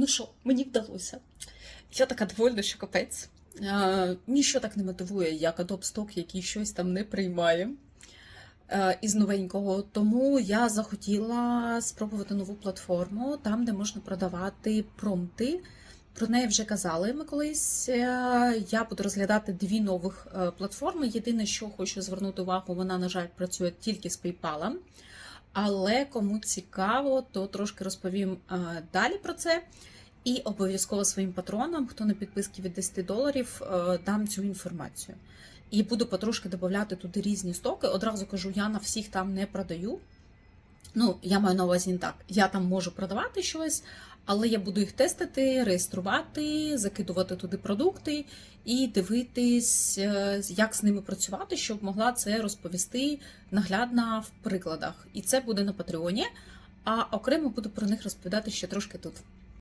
ну що, мені вдалося. Я така довольна, що капець. Е, ніщо так не мотивує, як Adobe Stock, який щось там не приймає е, із новенького. Тому я захотіла спробувати нову платформу, там, де можна продавати промпти. Про неї вже казали ми колись. Е, Я буду розглядати дві нових платформи. Єдине, що хочу звернути увагу, вона, на жаль, працює тільки з PayPal. Але кому цікаво, то трошки розповім е, далі про це. І обов'язково своїм патронам, хто на підписки від 10 доларів, е, дам цю інформацію. І буду потрошки додати туди різні стоки. Одразу кажу, я на всіх там не продаю. Ну, я маю на увазі не так. Я там можу продавати щось, але я буду їх тестити, реєструвати, закидувати туди продукти і дивитись, е, як з ними працювати, щоб могла це розповісти наглядно в прикладах. І це буде на Патреоні. А окремо буду про них розповідати ще трошки тут.